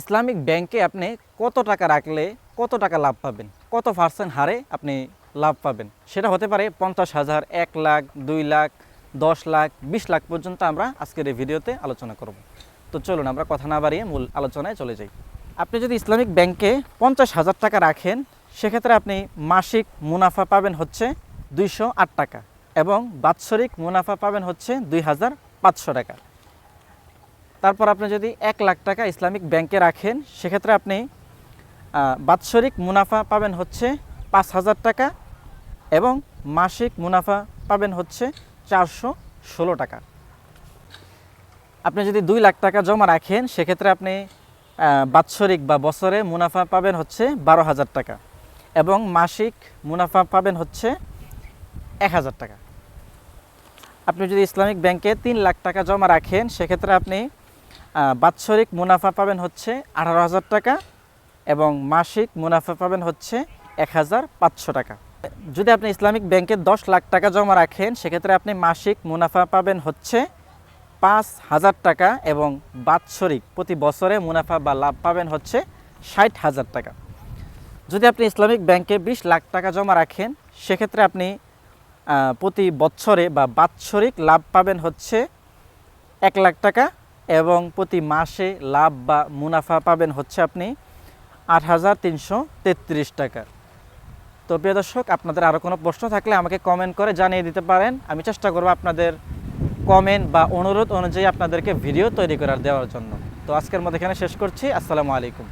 Islamic ব্যাংকে আপনি কত টাকা রাখলে কত টাকা লাভ পাবেন? কত পার্সেন্ট হারে আপনি লাভ পাবেন? সেটা হতে পারে পঞ্চাশ হাজার, এক লাখ, দুই লাখ, দশ লাখ, বিশ লাখ পর্যন্ত আমরা আজকের এই ভিডিওতে আলোচনা করব। তো চলুন আমরা কথা না বাড়িয়ে মূল আলোচনায় চলে যাই। আপনি যদি ইসলামিক ব্যাংকে পঞ্চাশ হাজার টাকা রাখেন, সেক্ষেত্রে আপনি মাসিক মুনাফা পাবেন হচ্ছে দুইশো আট টাকা এবং বাৎসরিক মুনাফা পাবেন হচ্ছে দুই হাজার পাঁচশো টাকা। তারপর আপনি যদি এক লাখ টাকা ইসলামিক ব্যাংকে রাখেন, সেক্ষেত্রে আপনি বাৎসরিক মুনাফা পাবেন হচ্ছে পাঁচ হাজার টাকা এবং মাসিক মুনাফা পাবেন হচ্ছে চারশো ষোলো টাকা। আপনি যদি দুই লাখ টাকা জমা রাখেন, সেক্ষেত্রে আপনি বাৎসরিক বা বছরে মুনাফা পাবেন হচ্ছে বারো হাজার টাকা এবং মাসিক মুনাফা পাবেন হচ্ছে এক হাজার টাকা। আপনি যদি ইসলামিক ব্যাংকে তিন লাখ টাকা জমা রাখেন, সেক্ষেত্রে আপনি বাৎসরিক মুনাফা পাবেন হচ্ছে আঠারো হাজার টাকা এবং মাসিক মুনাফা পাবেন হচ্ছে এক হাজার পাঁচশো টাকা। যদি আপনি ইসলামিক ব্যাংকে দশ লাখ টাকা জমা রাখেন, সেক্ষেত্রে আপনি মাসিক মুনাফা পাবেন হচ্ছে পাঁচ হাজার টাকা এবং বাৎসরিক প্রতি বছরে মুনাফা বা লাভ পাবেন হচ্ছে ষাট হাজার টাকা। যদি আপনি ইসলামিক ব্যাংকে বিশ লাখ টাকা জমা রাখেন, সেক্ষেত্রে আপনি প্রতি বছরে বা বাৎসরিক লাভ পাবেন হচ্ছে এক লাখ টাকা এবং প্রতি মাসে লাভ বা মুনাফা পাবেন হচ্ছে আপনি আট হাজার তিনশো তেত্রিশ টাকা। তো প্রিয় দর্শক, আপনাদের আরও কোনো প্রশ্ন থাকলে আমাকে কমেন্ট করে জানিয়ে দিতে পারেন। আমি চেষ্টা করব আপনাদের কমেন্ট বা অনুরোধ অনুযায়ী আপনাদেরকে ভিডিও তৈরি করার দেওয়ার জন্য। তো আজকের মধ্যে এখানে শেষ করছি। আসসালামু আলাইকুম।